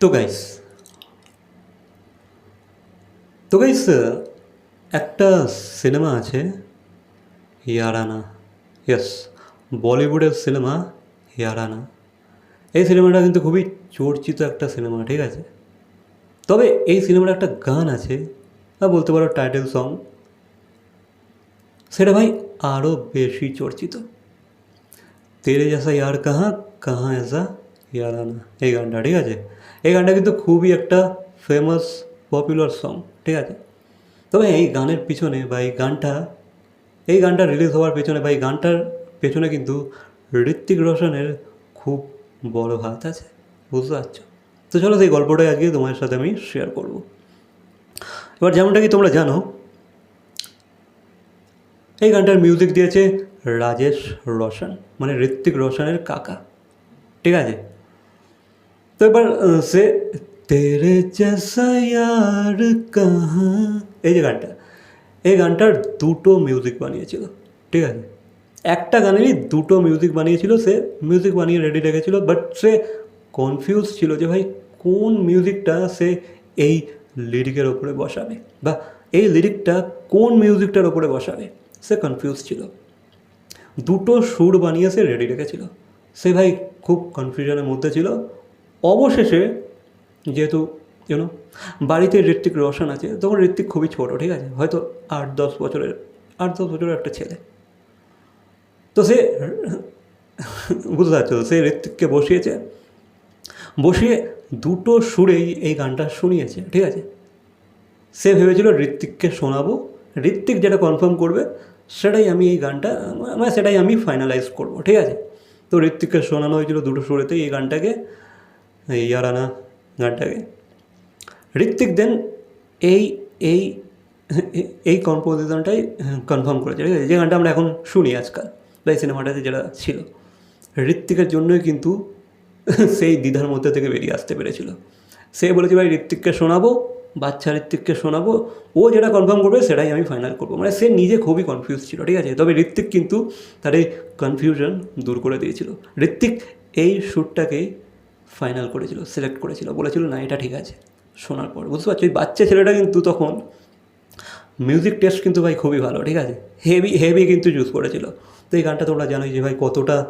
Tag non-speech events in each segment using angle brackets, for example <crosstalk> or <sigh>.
তো গাইস তো গাইস একটা সিনেমা আছে ইয়ারানা ইয়েস বলিউডের সিনেমা ইয়ারানা এই সিনেমাটা কিন্তু খুবই চর্চিত একটা সিনেমা ঠিক আছে? তবে এই সিনেমার একটা গান আছে, বা বলতে পারো টাইটেল সং সেটা ভাই আরও বেশি চর্চিত। তেরে জেসা ইয়ার কাহা কাহা এসা এই গানটা, ঠিক আছে? এই গানটা কিন্তু খুবই একটা ফেমাস পপুলার সং ঠিক আছে? তবে এই গানের পিছনে বা এই গানটা এই গানটা রিলিজ হওয়ার পেছনে বা এই গানটার পেছনে কিন্তু ঋত্বিক রোশনের খুব বড় হাত আছে, বুঝতে পারছ? তো চলো সেই গল্পটাই আজকে তোমার সাথে আমি শেয়ার করব। এবার যেমনটা কি তোমরা জানো, এই গানটার মিউজিক দিয়েছে রাজেশ রোশন মানে ঋত্বিক রোশনের কাকা, ঠিক আছে? তো এবার সে তেরে জেসা ইয়ার কাহা এই যে গানটা এই গানটার দুটো মিউজিক বানিয়েছিল ঠিক আছে একটা গানেরই দুটো মিউজিক বানিয়েছিল, সে মিউজিক বানিয়ে রেডি রেখেছিল বাট সে কনফিউজ ছিল যে, ভাই, কোন মিউজিকটা সে এই লিরিকের ওপরে বসাবে? বা এই লিরিকটা কোন মিউজিকটার ওপরে বসাবে? সে কনফিউজ ছিল। দুটো সুর বানিয়ে সে রেডি রেখেছিল। সে ভাই, খুব কনফিউশনের মধ্যে ছিল। অবশেষে যেহেতু ইউনো বাড়িতে ঋত্বিক রোশন আছে, তখন ঋত্বিক খুবই ছোটো, ঠিক আছে? হয়তো আট দশ বছরের, আট দশ বছরের একটা ছেলে। তো সে <laughs> বুঝতে পারছ? সে ঋত্বিককে বসিয়েছে। বসিয়ে দুটো সুরেই এই গানটা শুনিয়েছে, ঠিক আছে? সে ভেবেছিল ঋত্বিককে শোনাবো। ঋত্বিক যেটা কনফার্ম করবে, সেটাই আমি এই গানটা মানে সেটাই আমি ফাইনালাইজ করব, ঠিক আছে? তো ঋত্বিককে শোনানো হয়েছিল দুটো সুরেতেই এই গানটাকে। ইয়ারানা গানটাকে ঋত্বিক দেন এই এই এই কম্পোজিশনটাই কনফার্ম করেছে। ঠিক আছে? যে গানটা আমরা এখন শুনি আজকাল বা এই সিনেমাটাতে যেটা ছিল। ঋত্বিকের জন্যই কিন্তু সেই দ্বিধার মধ্যে থেকে বেরিয়ে আসতে পেরেছিল। সে বলেছে, ভাই, ঋত্বিককে শোনাবো, বাচ্চা ঋত্বিককে শোনাবো। ও যেটা কনফার্ম করবে, সেটাই আমি ফাইনাল করব। মানে সে নিজে খুবই কনফিউজ ছিল, ঠিক আছে? তবে ঋত্বিক কিন্তু তার এই কনফিউশন দূর করে দিয়েছিল। ঋত্বিক এই শ্যুটটাকেই ফাইনাল করেছিল সিলেক্ট করেছিল। বলেছিল, না, এটা ঠিক আছে। শোনার পর, বুঝতে পারছ? ওই বাচ্চা ছেলেটা কিন্তু তখন মিউজিক টেস্ট কিন্তু ভাই খুবই ভালো, ঠিক আছে? হেভি হেভি কিন্তু চুজ করেছিল। তো এই গানটা তোমরা জানোই যে ভাই কতটা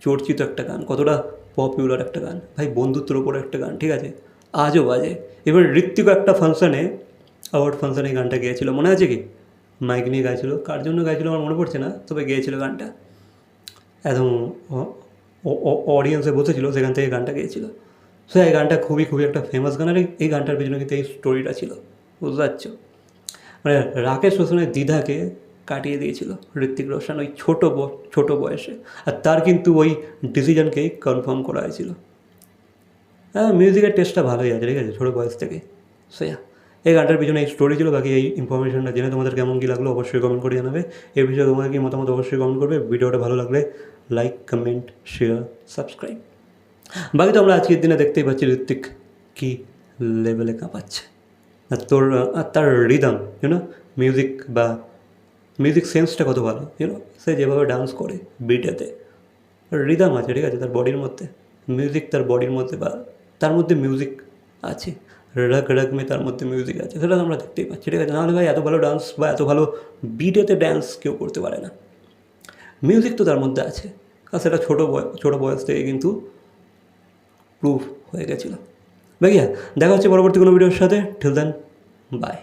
চর্চিত একটা গান, কতটা পপুলার একটা গান। ভাই বন্ধুত্বের ওপরে একটা গান, ঠিক আছে? আজও বাজে। এবার ঋত্বিক একটা ফাংশানে অ্যাওয়ার্ড ফাংশানে গানটা গিয়েছিল। মনে আছে কি? মাইক নিয়ে গাইছিল। কার জন্য গাইছিল আমার মনে পড়ছে না, তবে গিয়েছিল গানটা। একদম অডিয়েন্সে বসেছিল সেখান থেকে গানটা গিয়েছিল। সো এই গানটা খুবই খুবই একটা ফেমাস গান আর এই- গানটার পিছনে কিন্তু এই স্টোরিটা ছিল বুঝতে পারছ? মানে রাকেশ রোশনের দ্বিধাকে কাটিয়ে দিয়েছিল ঋত্বিক রোশন ওই ছোটো ছোটো বয়সে। আর তার কিন্তু ওই ডিসিশনকেই কনফার্ম করা হয়েছিল। হ্যাঁ মিউজিকের টেস্টটা ভালোই আছে ঠিক আছে ছোটো বয়স থেকে। সো yeah, এই গানটার পিছনে এই স্টোরি ছিল বাকি এই ইনফরমেশনটা জেনে তোমাদের কেমন কী লাগল অবশ্যই কমেন্ট করে জানাবে। এই বিষয়ে তোমাদের কি মতামত অবশ্যই কমেন্ট করবে ভিডিওটা ভালো লাগলে লাইক কমেন্ট শেয়ার সাবস্ক্রাইব বাকি তো আমরা আজকের দিনে দেখতেই পাচ্ছি ঋত্বিক কী লেভেলে কাঁপাচ্ছে। আর তোর তার রিদম ইউনো মিউজিক বা মিউজিক সেন্সটা কত ভালো ইউনো সে যেভাবে ডান্স করে বিটেতে রিদম আছে, ঠিক আছে, তার বডির মধ্যে। মিউজিক তার বডির মধ্যে বা তার মধ্যে মিউজিক আছে। রগ রগ মে তার মধ্যে মিউজিক আছে, সেটা আমরা দেখতেই পাচ্ছি, ঠিক আছে। নাহলে ভাই এত ভালো ডান্স বা এত ভালো বিটেতে ড্যান্স কেউ করতে পারে না। মিউজিক তো তার মধ্যে আছে। আর সেটা ছোটো ছোটো বয়স থেকে কিন্তু প্রুফ হয়ে গেছিল। ভাইয়া দেখা হচ্ছে পরবর্তী কোনো ভিডিওর সাথে। ঠিল দেন বাই